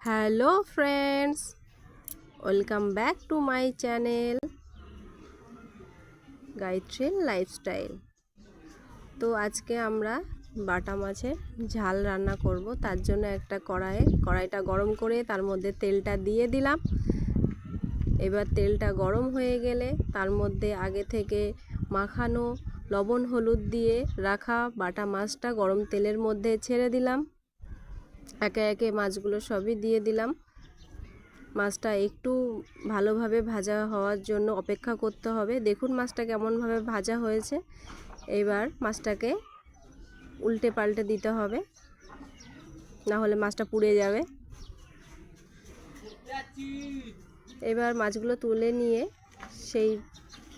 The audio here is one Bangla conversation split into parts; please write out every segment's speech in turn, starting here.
Hello friends welcome back to my channel গায়ত্রীর lifestyle তো আজকে আমরা বাটা মাছের ঝাল রান্না করব। তার জন্য একটা কড়াইয়ে, কড়াইটা গরম করে তার মধ্যে তেলটা দিয়ে দিলাম। এবার তেলটা গরম হয়ে গেলে তার মধ্যে আগে থেকে মাখানো লবণ, হলুদ দিয়ে রাখা বাটা মাছটা গরম তেলের মধ্যে ছেড়ে দিলাম। একে একে মাছগুলো সবই দিয়ে দিলাম। মাছটা একটু ভালোভাবে ভাজা হওয়ার জন্য অপেক্ষা করতে হবে। দেখুন মাছটা কেমনভাবে ভাজা হয়েছে। এবার মাছটাকে উল্টে পাল্টে দিতে হবে। না হলে মাছটা পুড়ে যাবে। এবার মাছগুলো তুলে নিয়ে সেই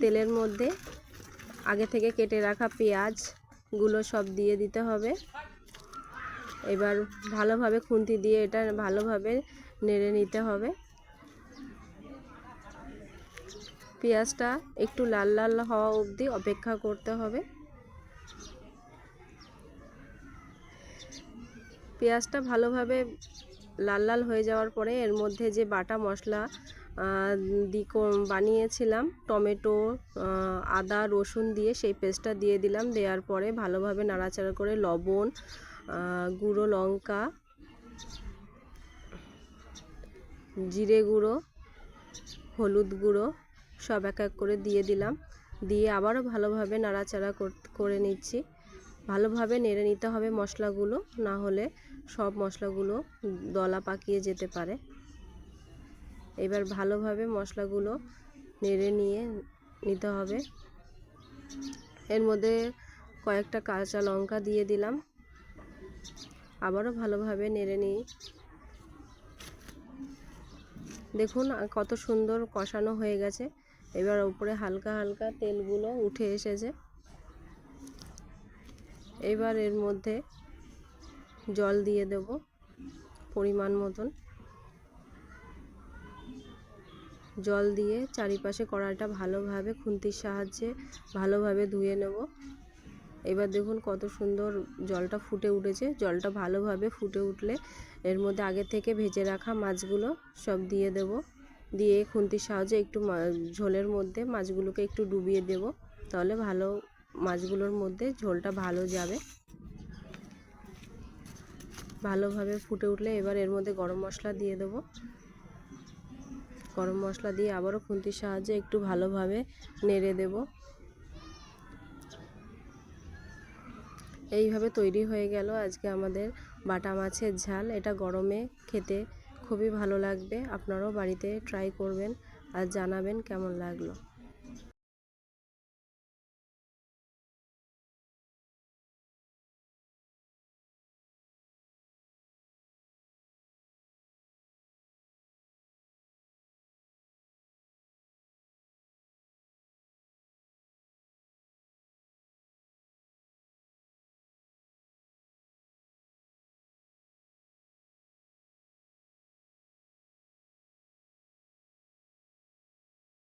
তেলের মধ্যে আগে থেকে কেটে রাখা পেঁয়াজগুলো সব দিয়ে দিতে হবে। এবার ভালোভাবে খুন্তি দিয়ে এটা ভালোভাবে নেড়ে নিতে হবে। পেঁয়াজটা একটু লাল লাল হওয়া অবধি অপেক্ষা করতে হবে। পেঁয়াজটা ভালোভাবে লাল লাল হয়ে যাওয়ার পরে এর মধ্যে যে বাটা মশলা দি বানিয়েছিলাম, টমেটো আদা, রসুন দিয়ে সেই পেস্টটা দিয়ে দিলাম। দেওয়ার পরে ভালোভাবে নাড়াচাড়া করে লবণ গুঁড়ো লঙ্কা, জিরে গুঁড়ো, হলুদ গুঁড়ো, সব এক এক করে দিয়ে দিলাম। দিয়ে আবারও ভালোভাবে নাড়াচাড়া করে নিচ্ছি। ভালোভাবে নেড়ে নিতে হবে মশলাগুলো, না হলে সব মশলাগুলো দলা পাকিয়ে যেতে পারে। এবার ভালোভাবে মশলাগুলো নেড়ে নিয়ে নিতে হবে। এর মধ্যে কয়েকটা কাঁচা লঙ্কা দিয়ে দিলাম। আবারও ভালোভাবে নেড়ে নিই। দেখুন কত সুন্দর কষানো হয়ে গেছে। এবার উপরে হালকা হালকা তেলগুলো উঠে এসেছে। এবার এর মধ্যে জল দিয়ে দেব পরিমাণ মতন। জল দিয়ে চারিপাশে কড়াটা ভালোভাবে খুন্তির সাহায্যে ভালোভাবে ধুয়ে নেব। এবার দেখুন কত সুন্দর জলটা ফুটে উঠেছে। জলটা ভালোভাবে ফুটে উঠলে এর মধ্যে আগে থেকে ভেজে রাখা মাছগুলো সব দিয়ে দেব। দিয়ে খুন্তির সাহায্যে একটু ঝোলের মধ্যে মাছগুলোকে একটু ডুবিয়ে দেব। তাহলে ভালো মাছগুলোর মধ্যে ঝোলটা ভালো যাবে। ভালোভাবে ফুটে উঠলে এবার এর মধ্যে গরম মশলা দিয়ে দেব। গরম মশলা দিয়ে আবারও খুন্তির সাহায্যে একটু ভালোভাবে নেড়ে দেবো। এইভাবে তৈরি হয়ে গেল আজকে আমাদের বাটা মাছের ঝাল। এটা গরমে খেতে খুবই ভালো লাগবে। আপনারাও বাড়িতে ট্রাই করবেন আর জানাবেন কেমন লাগল।